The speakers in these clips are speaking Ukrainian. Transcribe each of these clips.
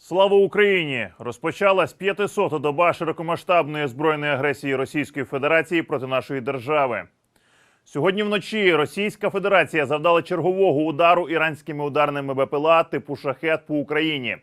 Слава Україні! Розпочалась 500-та доба широкомасштабної збройної агресії Російської Федерації проти нашої держави. Сьогодні вночі Російська Федерація завдала чергового удару іранськими ударними БПЛА типу шахет по Україні.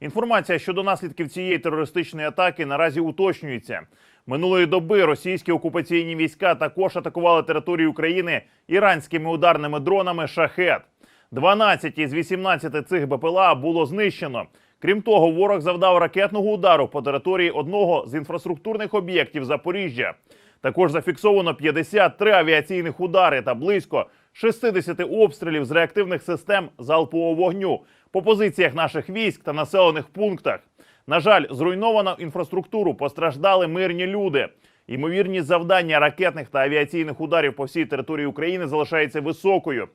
Інформація щодо наслідків цієї терористичної атаки наразі уточнюється. Минулої доби російські окупаційні війська також атакували територію України іранськими ударними дронами шахет. 12 із 18 цих БПЛА було знищено. Крім того, ворог завдав ракетного удару по території одного з інфраструктурних об'єктів Запоріжжя. Також зафіксовано 53 авіаційних удари та близько 60 обстрілів з реактивних систем залпового вогню по позиціях наших військ та населених пунктах. На жаль, зруйновано інфраструктуру, постраждали мирні люди. Ймовірність завдання ракетних та авіаційних ударів по всій території України залишається високою.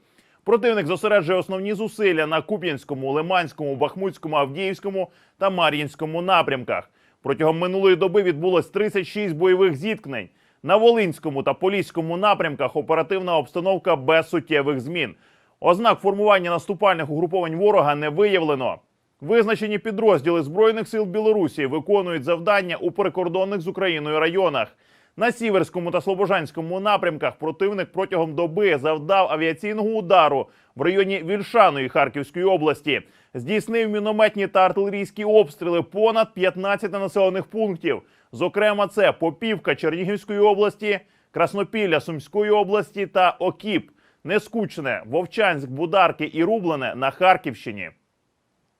Противник зосереджує основні зусилля на Куп'янському, Лиманському, Бахмутському, Авдіївському та Мар'їнському напрямках. Протягом минулої доби відбулось 36 бойових зіткнень. На Волинському та Поліському напрямках оперативна обстановка без суттєвих змін. Ознак формування наступальних угруповань ворога не виявлено. Визначені підрозділи збройних сил Білорусі виконують завдання у прикордонних з Україною районах. На сіверському та слобожанському напрямках противник протягом доби завдав авіаційного удару в районі Вільшаної Харківської області. Здійснив мінометні та артилерійські обстріли понад 15 населених пунктів. Зокрема, це Попівка Чернігівської області, Краснопілля Сумської області та Окіп, Нескучне, Вовчанськ, Бударки і Рублене на Харківщині.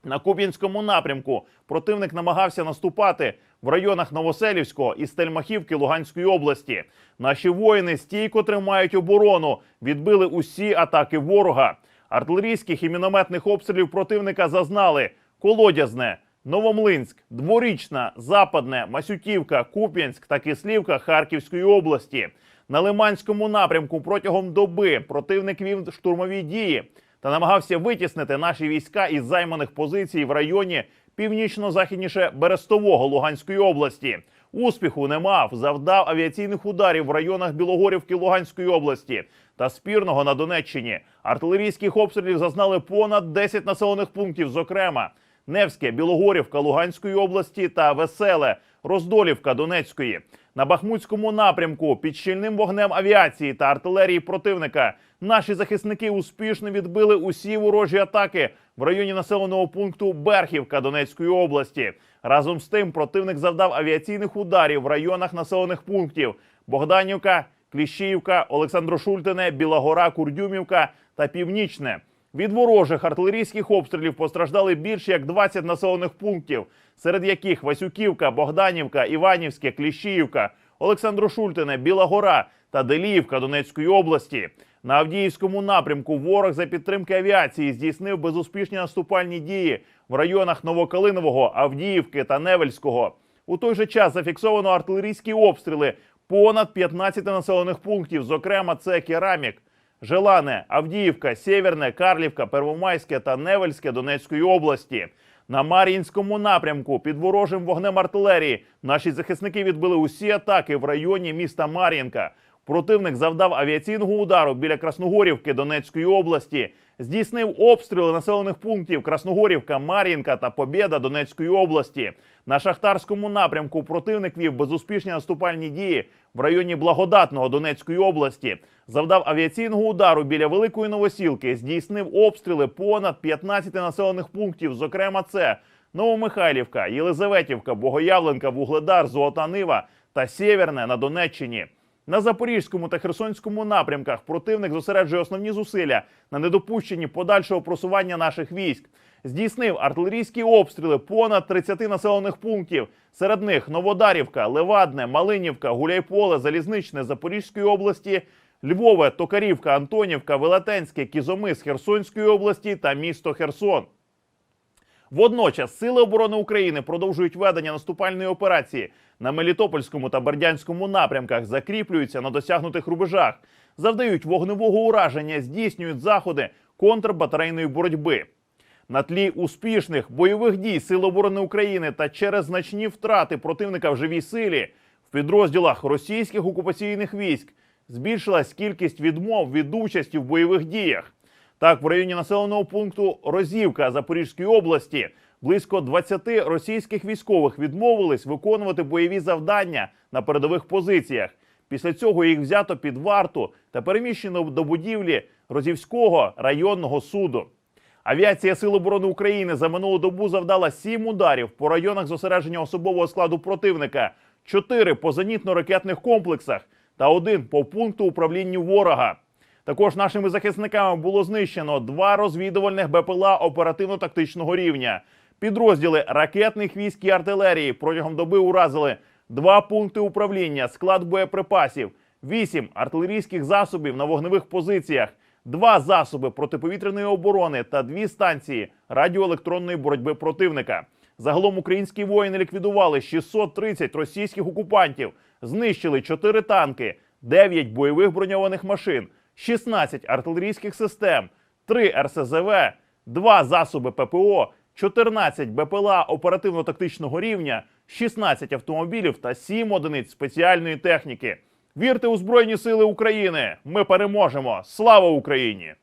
На Куп'янському напрямку противник намагався наступати в районах Новоселівського і Стельмахівки Луганської області. Наші воїни стійко тримають оборону, відбили усі атаки ворога. Артилерійських і мінометних обстрілів противника зазнали Колодязне, Новомлинськ, Дворічна, Западне, Масютівка, Куп'янськ та Кислівка Харківської області. На Лиманському напрямку протягом доби противник вів штурмові дії та намагався витіснити наші війська із займаних позицій в районі північно-західніше Берестового Луганської області. Успіху не мав, завдав авіаційних ударів в районах Білогорівки Луганської області та спірного на Донеччині. Артилерійських обстрілів зазнали понад 10 населених пунктів, зокрема Невське, Білогорівка Луганської області та Веселе, Роздолівка Донецької. На Бахмутському напрямку під щільним вогнем авіації та артилерії противника наші захисники успішно відбили усі ворожі атаки в районі населеного пункту Берхівка Донецької області. Разом з тим противник завдав авіаційних ударів в районах населених пунктів Богданівка, Кліщіївка, Олександрошультине, Білогора, Курдюмівка та Північне. Від ворожих артилерійських обстрілів постраждали більше як 20 населених пунктів, серед яких Васюківка, Богданівка, Іванівське, Кліщіївка, Олександрошультине, Біла Гора та Деліївка Донецької області. На Авдіївському напрямку ворог за підтримки авіації здійснив безуспішні наступальні дії в районах Новокалинового, Авдіївки та Невельського. У той же час зафіксовано артилерійські обстріли понад 15 населених пунктів. Зокрема, це Керамік, Желане, Авдіївка, Сєвєрне, Карлівка, Первомайське та Невельське Донецької області. На Мар'їнському напрямку під ворожим вогнем артилерії наші захисники відбили усі атаки в районі міста Мар'їнка. Противник завдав авіаційного удару біля Красногорівки Донецької області, здійснив обстріли населених пунктів Красногорівка, Мар'їнка та Побєда Донецької області. На шахтарському напрямку противник вів безуспішні наступальні дії в районі Благодатного Донецької області. Завдав авіаційного удару біля Великої Новосілки, здійснив обстріли понад 15 населених пунктів. Зокрема, це Новомихайлівка, Єлизаветівка, Богоявленка, Вугледар, Золота Нива та Сєвєрне на Донеччині. На Запорізькому та Херсонському напрямках противник зосереджує основні зусилля на недопущенні подальшого просування наших військ. Здійснив артилерійські обстріли понад 30 населених пунктів. Серед них Новодарівка, Левадне, Малинівка, Гуляйполе, Залізничне Запорізької області, Львове, Токарівка, Антонівка, Велетенське, Кізомис Херсонської області та місто Херсон. Водночас Сили оборони України продовжують ведення наступальної операції на Мелітопольському та Бердянському напрямках, закріплюються на досягнутих рубежах, завдають вогневого ураження, здійснюють заходи контрбатарейної боротьби. На тлі успішних бойових дій Сил оборони України та через значні втрати противника в живій силі в підрозділах російських окупаційних військ збільшилась кількість відмов від участі в бойових діях. Так, в районі населеного пункту Розівка Запорізької області близько 20 російських військових відмовились виконувати бойові завдання на передових позиціях. Після цього їх взято під варту та переміщено до будівлі Розівського районного суду. Авіація Сил оборони України за минулу добу завдала сім ударів по районах зосередження особового складу противника, чотири по зенітно-ракетних комплексах та один по пункту управління ворога. Також нашими захисниками було знищено два розвідувальних БПЛА оперативно-тактичного рівня. Підрозділи ракетних військ і артилерії протягом доби уразили два пункти управління, склад боєприпасів, вісім артилерійських засобів на вогневих позиціях, два засоби протиповітряної оборони та дві станції радіоелектронної боротьби противника. Загалом українські воїни ліквідували 630 російських окупантів, знищили 4 танки, 9 бойових броньованих машин, 16 артилерійських систем, 3 РСЗВ, 2 засоби ППО, 14 БПЛА оперативно-тактичного рівня, 16 автомобілів та 7 одиниць спеціальної техніки. Вірте у Збройні Сили України! Ми переможемо! Слава Україні!